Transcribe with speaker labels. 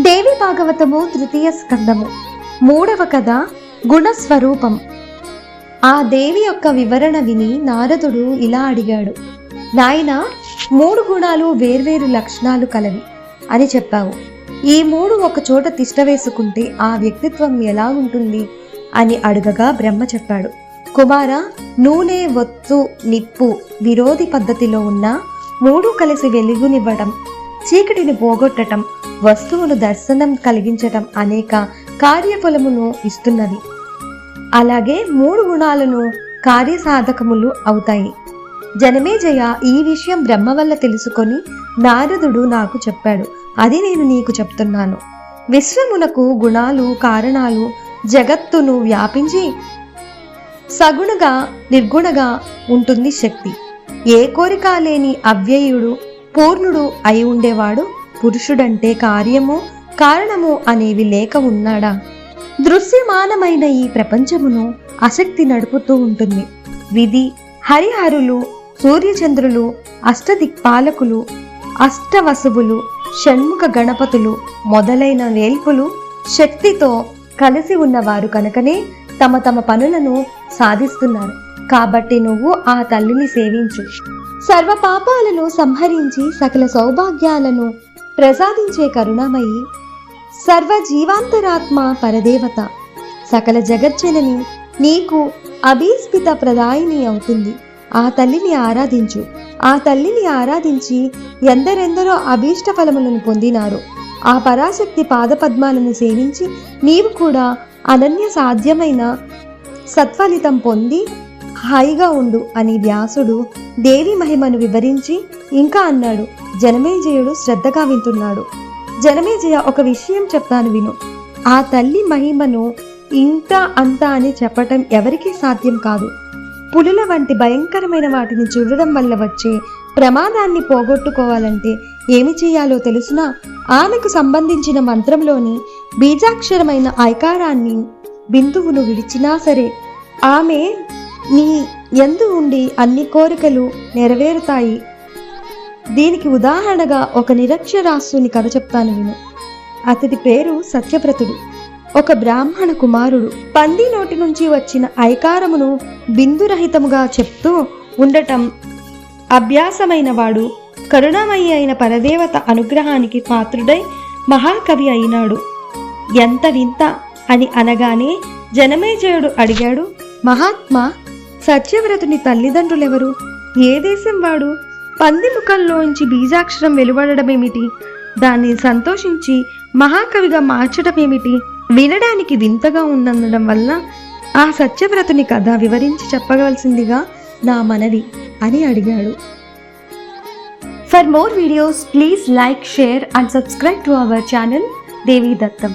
Speaker 1: దేవి భాగవతము తృతీయ స్కందము. మూడవ కథ గుణస్వరూపం. ఆ దేవి యొక్క వివరణ విని నారదుడు ఇలా అడిగాడు నాయన మూడు గుణాలు వేర్వేరు లక్షణాలు కలవి అని చెప్పావు. ఈ మూడు ఒక చోట తిష్ట వేసుకుంటే ఆ వ్యక్తిత్వం ఎలా ఉంటుంది అని అడగగా బ్రహ్మ చెప్పాడు. కుమార నూనె ఒత్తు నిప్పు విరోధి పద్ధతిలో ఉన్న మూడు కలిసి వెలుగునివ్వటం చీకటిని పోగొట్టటం వస్తువులు దర్శనం కలిగించటం అనేక కార్యఫలమును ఇస్తున్నది. అలాగే మూడు గుణాలను కార్యసాధకములు అవుతాయి. జనమేజయ ఈ విషయం బ్రహ్మ వల్ల తెలుసుకొని నారదుడు నాకు చెప్పాడు. అది నేను నీకు చెప్తున్నాను. విశ్వమునకు గుణాలు కారణాలు జగత్తును వ్యాపించి సగుణగా నిర్గుణగా ఉంటుంది శక్తి. ఏ కోరిక లేని అవ్యయుడు పూర్ణుడు అయి ఉండేవాడు పురుషుడంటే కార్యము కారణము అనేవి లేక ఉన్నాడా? దృశ్యమానమైన ఈ ప్రపంచమును ఆసక్తి నడుపుతూ ఉంటుంది. విధి హరిహరులు సూర్యచంద్రులు అష్టదిక్పాలకులు అష్టవసువులు షణ్ముఖ గణపతులు మొదలైన వేల్పులు శక్తితో కలిసి ఉన్నవారు కనుకనే తమ తమ పనులను సాధిస్తున్నారు. కాబట్టి నువ్వు ఆ తల్లిని సేవించు. సర్వ పాపాలను సంహరించి సకల సౌభాగ్యాలను ప్రసాదించే కరుణామయి సర్వ జీవాంతరాత్మ పరదేవత. సకల జగజ్జనని నీకు అభీస్పిత ప్రదాయిని అవుతుంది. ఆ తల్లిని ఆరాధించు. ఆ తల్లిని ఆరాధించి ఎందరెందరో అభీష్ట ఫలములను పొందినారు. ఆ పరాశక్తి పాదపద్మాలను సేవించి నీవు కూడా అనన్య సాధ్యమైన సత్ఫలితం పొంది హాయిగా ఉండు అని వ్యాసుడు దేవి మహిమను వివరించి ఇంకా అన్నాడు. జనమేజయుడు శ్రద్ధగా వింటున్నాడు. జనమేజయ ఒక విషయం చెప్తాను విను. ఆ తల్లి మహిమను ఇంత అంత అని చెప్పటం ఎవరికీ సాధ్యం కాదు. పులుల వంటి భయంకరమైన వాటిని చూడడం వల్ల వచ్చే ప్రమాదాన్ని పోగొట్టుకోవాలంటే ఏమి చేయాలో తెలుసునా? ఆమెకు సంబంధించిన మంత్రంలోని బీజాక్షరమైన ఐకారాన్ని బిందువును విడిచినా సరే ఆమె నీ ఎందు ఉండి అన్ని కోరికలు నెరవేరుతాయి. దీనికి ఉదాహరణగా ఒక నిరక్షరాస్యుని కథ చెప్తాను నేను అతడి పేరు సత్యవ్రతుడు. ఒక బ్రాహ్మణ కుమారుడు పంది నోటి నుంచి వచ్చిన ఐకారమును బిందురహితముగా చెప్తూ ఉండటం అభ్యాసమైన వాడు కరుణామయి అయిన పరదేవత అనుగ్రహానికి పాత్రుడై మహాకవి అయినాడు. ఎంత వింత అని అనగానే జనమేజయుడు అడిగాడు మహాత్మా సత్యవ్రతుని తల్లిదండ్రులెవరు? ఏ దేశం వాడు? పంది ముఖంలోంచి బీజాక్షరం వెలువడమేమిటి దాన్ని సంతోషించి మహాకవిగా మార్చడమేమిటి? వినడానికి వింతగా ఉన్నందడం వల్ల ఆ సత్యవ్రతుని కథ వివరించి చెప్పవలసిందిగా నా మనవి అని అడిగాడు. For more videos please like share and subscribe to our channel Devi Dattam